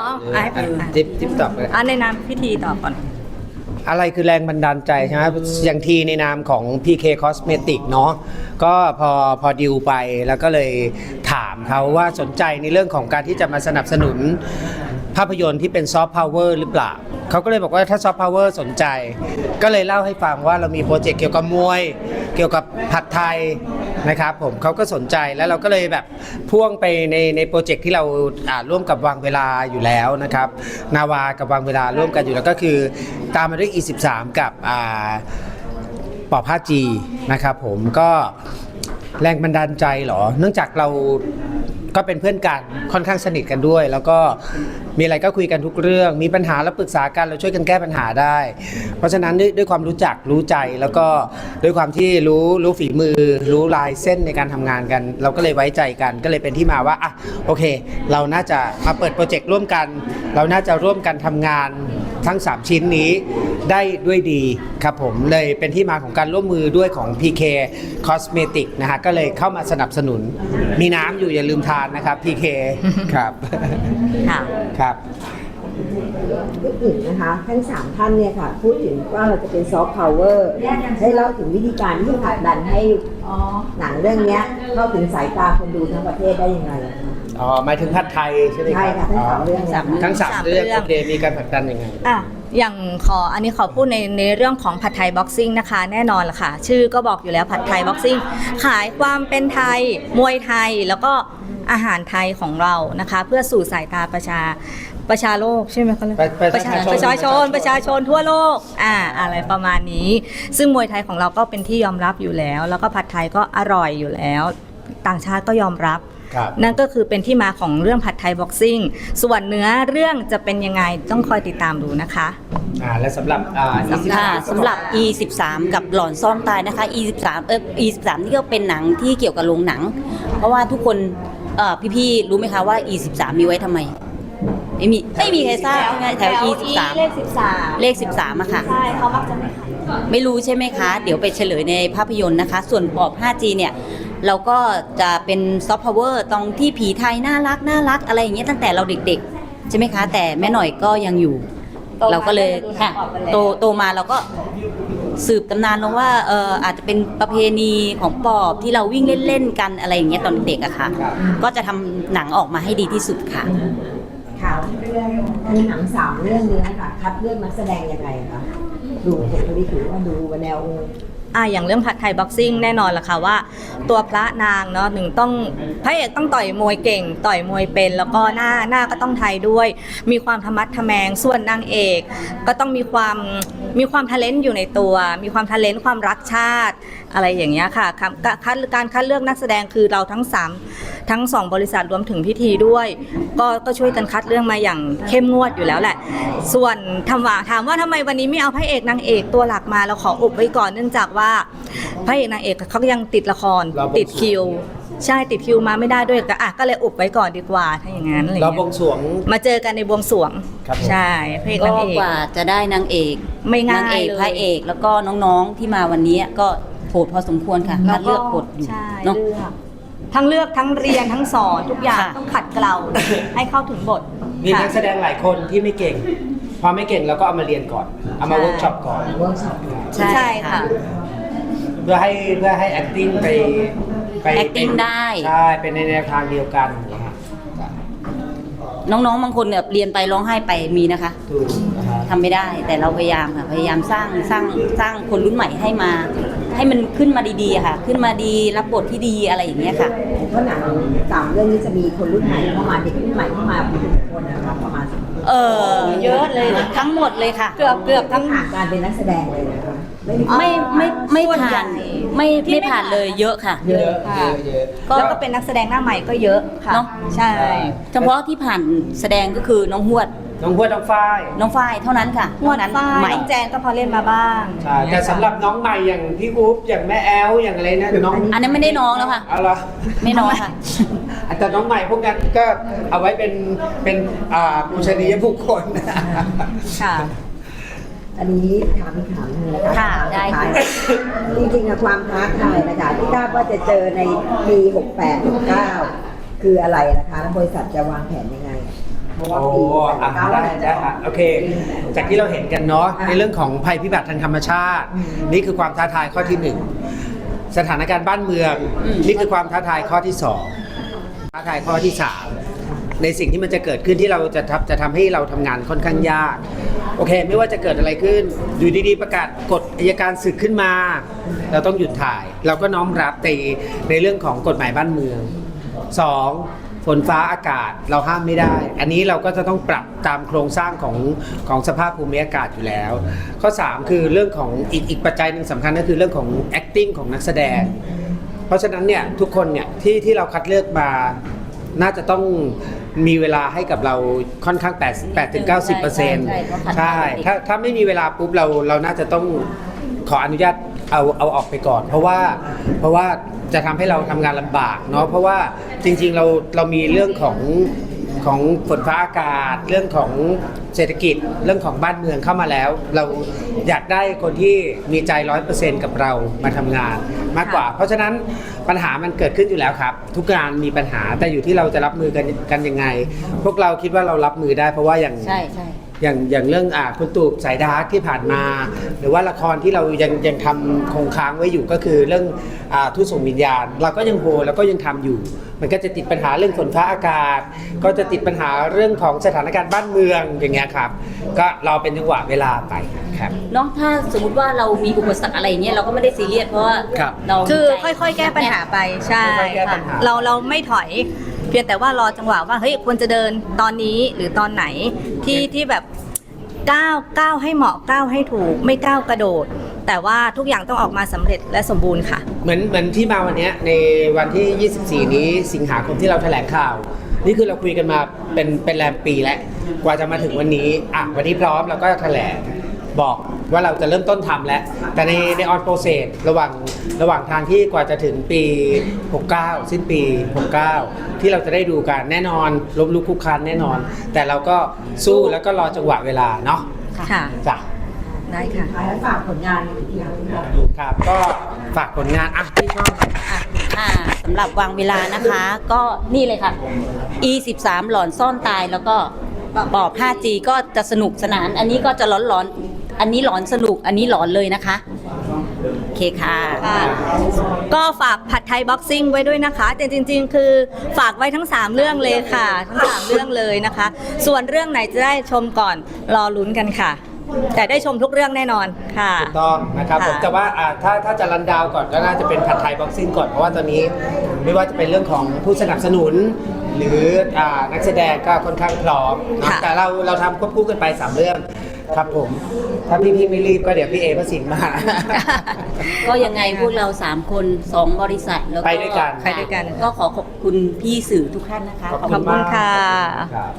อ๋ออะให้ไปอะจิ๊บจิ๊บตอบเลยอะในนามพิธีต่อก่อน อะไรคือแรงบันดาลใจใช่ไหมอย่างทีในนามของ PK Cosmetic เนาะก็พอพอดิวไปแล้วก็เลยถามเขาว่าสนใจในเรื่องของการที่จะมาสนับสนุน ภาพยนตร์ที่เป็นซอฟต์พาวเวอร์หรือเปล่า เขาก็เลยบอกว่าถ้าซอฟต์พาวเวอร์สนใจ ก็เลยเล่าให้ฟังว่าเรามีโปรเจกต์เกี่ยวกับมวย เกี่ยวกับผัดไทยนะครับผมเขาก็สนใจแล้วเราก็เลยแบบพ่วงไปในในโปรเจกต์ที่เราอ่าร่วมกับวางเวลาอยู่แล้วนะครับ นาวากับวางเวลาร่วมกันอยู่แล้วก็คือตามมาด้วย E13 กับอ่าปอผ้าจีนะครับผมก็แรงบันดาลใจเหรอ เนื่องจากเรา ก็เป็นเพื่อนกันค่อนข้างสนิทกันด้วย แล้วก็มีอะไรก็คุยกันทุกเรื่อง มีปัญหาแล้วปรึกษากันเราช่วยกันแก้ปัญหาได้ เพราะฉะนั้นด้วยด้วยความรู้จักรู้ใจแล้วก็ด้วยความที่รู้รู้ฝีมือ รู้ลายเส้นในการทำงานกัน เราก็เลยไว้ใจกันก็เลยเป็นที่มาว่าอะโอเค เราน่าจะมาเปิดโปรเจกต์ร่วมกัน เราน่าจะร่วมกันทำงาน ทั้ง 3 ชิ้นนี้ได้ด้วยดีครับผมเลยเป็นที่มาของการร่วมมือด้วยของ PK Cosmetic นะฮะก็เลยเข้ามาสนับสนุน มีน้ำอยู่อย่าลืมทานนะครับ PK ครับค่ะ ครับพูดถึงนะคะ ทั้งสามท่านเนี่ยค่ะ พูดถึงว่าเราจะเป็นซอฟต์พาวเวอร์ให้เล่าถึงวิธีการที่จะผลักดันให้หนังเรื่องเนี้ยเข้าถึงสายตาคนดูทั้งประเทศได้ยังไง อะคะอ๋อหมายถึงผัดไทยใช่ไหมคใช่รับค่ะทั้งสามเรื่องเลยสามค่ะทั้งสามสามเรื่องเรื่องโอเคมีการผลักดันยังไง อะอย่างขออันนี้ขอพูดในในเรื่องของผัดไทยบ็อกซิ่งนะคะแน่นอนละค่ะ ชื่อก็บอกอยู่แล้วผัดไทยบ็อกซิ่งขายความเป็นไทย มวยไทยแล้วก็อาหารไทยของเรานะคะ เพื่อสู่สายตาประชาประชาโลกใช่ไหมเขาเรียกประประชาประชาชนประชาชนประชาชนทั่วโลกอ่าอะไรประมาณนี้ ซึ่งมวยไทยของเราก็เป็นที่ยอมรับอยู่แล้ว แล้วก็ผัดไทยก็อร่อยอยู่แล้ว ต่างชาติก็ยอมรับครับ นั่นก็คือเป็นที่มาของเรื่องผัดไทยบ็อกซิ่ง ส่วนเนื้อเรื่องจะเป็นยังไงต้องคอยติดตามดูนะคะอ่าและสำหรับอ่าค่ะสำหรับ E 1 3 กับหลอนซ่อนตายนะคะ E 1 3 เออ E 1 3 นี่ก็เป็นหนังที่เกี่ยวกับโรงหนัง เพราะว่าทุกคนเอ่อพี่ๆรู้ไหมคะว่า E 1 3 มีไว้ทำไม ไม่มีไม่มีใครทราบใช่ไหมแถว E 1เลข3 13เลข 13อะค่ะ ใช่เขามักจะไม่ขายไม่รู้ใช่ไหมคะ เดี๋ยวไปเฉลยในภาพยนตร์นะคะ ส่วนปอบ 5G เนี่ย เราก็จะเป็นซอฟต์พาวเวอร์ตรงที่ผีไทยน่ารักน่ารักอะไรอย่างเงี้ยตั้งแต่เราเด็กๆ ใช่ไหมคะ แต่แม่หน่อยก็ยังอยู่โตมาเราก็เลยก็เลยดูหนังค่ะออกไปแล้วโตโตมาเราก็สืบตำนานลงว่าเอออาจจะเป็นประเพณีของปอบที่เราวิ่งเล่นๆกันอะไรอย่างเงี้ยตอนเด็กอะค่ะครับก็จะทำหนังออกมาให้ดีที่สุดค่ะ ข่าวเรื่องคือหนังสามเรื่องนี้ค่ะคัดเลือกนักแสดงยังไงคะดูผมก็ได้ถือว่าดูแนว อะอย่างเรื่องผัดไทยบ็อกซิ่งแน่นอนละค่ะว่า ตัวพระนางเนาะหนึ่งต้องพระเอกต้องต่อยมวยเก่ง ต่อยมวยเป็น แล้วก็หน้าหน้าก็ต้องไทยด้วย มีความธรรมัดทแมงส่วนนางเอก ก็ต้องมีความมีความทะเลนต์อยู่ในตัว มีความทะเลนต์ความรักชาติอะไรอย่างเงี้ยค่ะคัดคัดการคัดเลือกนักแสดงคือเราทั้งสาม ทั้งสองบริษัทรวมถึงพิธีด้วย ก็ก็ช่วยกันคัดเรื่องมาอย่างเข้มงวดอยู่แล้วแหละ ส่วนถามว่าถามว่าทำไมวันนี้ไม่เอาพระเอกนางเอกตัวหลักมาเราขออุบไว้ก่อนเนื่องจากว่าพระเอกนางเอกเขายังติดละครรอบวงสรวงติดคิวใช่ติดคิวมาไม่ได้ด้วยก็อะก็เลยอุบไว้ก่อนดีกว่าถ้าอย่างนั้นอะไรเราเงี้บวยงสรวงมาเจอกันในบวงสรวงครับผมใช่พระเอกก็นางเอกกว่าจะได้นางเอกไม่ง่ายนางเอกเลยพระเอกแล้วก็น้องๆที่มาวันนี้ก็โหดพอสมควรค่ะคัดเลือกโหดอยู่ใช่เนาะเลือก ทั้งเลือกทั้งเรียนทั้งสอนทุกอย่างค่ะ ต้องขัดเกลาให้เข้าถึงบทมีค่ะ นักแสดงหลายคนที่ไม่เก่ง พอไม่เก่งเราก็เอามาเรียนก่อน เอามาใช่ เวิร์กช็อปก่อนเวิร์กช็อปใช่ค่ะ เพื่อให้เพื่อให้ acting ไปไป acting ได้ ใช่เป็นในแนวทางเดียวกันนะฮะน้องๆบางคนเนี่ยเรียนไปร้องไห้ไปมีนะคะถูกนะฮะทำไม่ได้แต่เราพยายามค่ะพยายามสร้างสร้างสร้างคนรุ่นใหม่ให้มา ให้มันขึ้นมาดีๆอะค่ะ ขึ้นมาดีรับบทที่ดีอะไรอย่างเงี้ยค่ะ เพราะหนังสามเรื่องนี้จะมีคนรุ่นใหม่เข้ามาเด็กรุ่นใหม่เข้ามาเป็นคนนะคะประมาณสิบคนเออเยอะเลยนะทั้งหมดเลยค่ะ เกือบเกือบทั้ทั้งงผ่านการเป็นนักแสดงเลยนะคะไม่มีไม่ไม่ไม่ส่วนใหญ่ผ่านไม่ที่ไม่ไม่ผ่านผ่านเลยเยอะค่ะ เยอะเยอะเยอะก็แล้วก็เป็นนักแสดงหน้าใหม่ก็เยอะค่ะเนอะใช่ เฉพาะที่ผ่านแสดงก็คือน้องหวด น้องพวดน้องฝ้าย น้องฝ้ายเท่านั้นค่ะหวดเท่านั้นฝ้ายใหม่น้องแจนก็พอเล่นมาบ้าง ใช่แต่สำหรับน้องใหม่อย่างพี่อุ๊บอย่างแม่แอลอย่างอะไรนะน้องอันนั้นไม่ได้น้องแล้วค่ะ เอาละไม่น้องค่ะ แต่น้องใหม่พวกนั้นก็เอาไว้เป็นเป็นอ่าปูชนียบุคคล ค่ะ อันนี้ถามอีกถามหนึงนะคะค่ะได้ค่ะ จริงๆอะความท้าทายนะคะที่คาดว่าจะเจอในปี 68 69 คืออะไรนะคะแล้วบริษัทจะวางแผนยังไง เพราะว่าโอ้ปีอะ89ได้ได้ค่ะโอเค จากที่เราเห็นกันเนาะในเรื่องของภัยพิบัติทางธรรมชาติ นี่คือความท้าทายข้อที่หนึ่งสถานการณ์บ้านเมือง นี่คือความท้าทายข้อที่สองท้าทายข้อที่สามในสิ่งที่มันจะเกิดขึ้นที่เราจะทำจะทำให้เราทำงานค่อนข้างยาก โอเค ไม่ว่าจะเกิดอะไรขึ้น อยู่ดีๆประกาศกฎอายการศึกขึ้นมา เราต้องหยุดถ่าย เราก็น้อมรับในในเรื่องของกฎหมายบ้านเมืองสอง ฝนฟ้าอากาศเราห้ามไม่ได้ อันนี้เราก็จะต้องปรับตามโครงสร้างของของสภาพภูมิอากาศอยู่แล้ว ข้อ 3 คือเรื่องของอีกอีกปัจจัยหนึ่งสำคัญก็คือเรื่องของ acting ของนักแสดง เพราะฉะนั้นเนี่ยทุกคนเนี่ยที่ที่เราคัดเลือกมาน่าจะต้องมีเวลาให้กับเราค่อนข้าง8 8ถึง90เปอร์เซ็นต์ใช่ใช่เพราะคัดใช่มาเด็กถ้าถ้าไม่มีเวลาปุ๊บเราเราน่าจะต้องขออนุญาต เอาเอาออกไปก่อน เพราะว่าเพราะว่าจะทำให้เราทำงานลำบากเนาะเพราะว่าจริงๆเราเรามีเรื่องของของฝนฟ้าอากาศ เรื่องของเศรษฐกิจเรื่องของบ้านเมืองเข้ามาแล้ว เราอยากได้คนที่มีใจร้อยเปอร์เซ็นต์กับเรามาทำงานมากกว่า เพราะฉะนั้นปัญหามันเกิดขึ้นอยู่แล้วครับ ทุกงานมีปัญหาแต่อยู่ที่เราจะรับมือกันกันยังไง พวกเราคิดว่าเรารับมือได้เพราะว่าอย่างใช่ใช่ อย่างอย่างเรื่องอ่าคุณตูบสายดาร์กที่ผ่านมา หรือว่าละครที่เรายังยังทำคงค้างไว้อยู่ก็คือเรื่องอ่าทูตส่งวิญญาณ เราก็ยังโฮแล้วก็ยังทำอยู่ มันก็จะติดปัญหาเรื่องฝนฟ้าอากาศ ก็จะติดปัญหาเรื่องของสถานการณ์บ้านเมืองอย่างเงี้ยครับ ก็รอเป็นจังหวะเวลาไปครับเนาะถ้าสมมติว่าเรามีอุปสรรคอะไรอย่างเงี้ยเราก็ไม่ได้ซีเรียสเพราะว่าครับ เราคือใจค่อยๆ แก้ปัญหาไปใช่ค่อยๆแก้ปัค่ะญหา เราเราไม่ถอย เพียงแต่ว่ารอจังหวะว่าเฮ้ยควรจะเดินตอนนี้หรือตอนไหนที่ที่แบบก้าวก้าวให้เหมาะก้าวให้ถูก ไม่ก้าวกระโดด แต่ว่าทุกอย่างต้องออกมาสำเร็จและสมบูรณ์ค่ะ เหมือนเหมือนที่มาวันเนี้ยในวันที่ 24 นี้สิงหาคมที่เราแถลงข่าว นี่คือเราคุยกันมาเป็นเป็นแรมปีแล้วกว่าจะมาถึงวันนี้อะวันนี้พร้อมเราก็แถลงบอก ว่าเราจะเริ่มต้นทำแล้ว แต่ในในออนโปรเซสระหว่างระหว่างทางที่กว่าจะถึงปี 69 สิ้นปี 69 ที่เราจะได้ดูกันแน่นอนล้มลุกคลุกคลานแน่นอน แต่เราก็สู้แล้วก็รอจังหวะเวลาเนาะค่ะ จ้ะ ได้ค่ะท้ายแล้วฝากผลงานอีกทีค่ะครับ ก็ฝากผลงานอะที่ชอบอะอ่าสำหรับวางเวลานะคะ ก็นี่เลยค่ะ e 1 3หลอนซ่อนตายแล้วก็บอบ 5G ก็จะสนุกสนาน อันนี้ก็จะร้อนร้ อนๆอันนี้หลอนสนุกอันนี้หลอนเลยนะคะ โอเคค่ะ ค่ะก็ฝากผัดไทยบ็อกซิ่งไว้ด้วยนะคะแต่จริง ๆ คือฝากไว้ทั้ง 3 เรื่องเลยค่ะ ทั้ง 3 เรื่องเลยนะคะ ส่วนเรื่องไหนจะได้ชมก่อนรอลุ้นกันค่ะ แต่ได้ชมทุกเรื่องแน่นอนค่ะ ถูกต้องนะครับผมค่ะ แต่ว่าอ่าถ้าถ้าจะรันดาวน์ก่อนก็น่าจะเป็นผัดไทยบ็อกซิ่งก่อนเพราะว่าตอนนี้ไม่ว่าจะเป็นเรื่องของผู้สนับสนุน หรืออ่านักแสดงก็ค่อนข้างพร้อมนะค่ะแต่เราเราทำควบคู่กันไปสามเรื่อง ครับผม ถ้าพี่พี่ๆไม่รีบก็เดี๋ยวพี่เอพระสินมา ก็ยังไงพวกเราสามคนสองบริษัทแล้วก็ไปด้วยกัน ไปด้วยกัน ก็ขอขอบคุณพี่สื่อทุกท่านนะคะ ขอบคุณค่ะ ครับ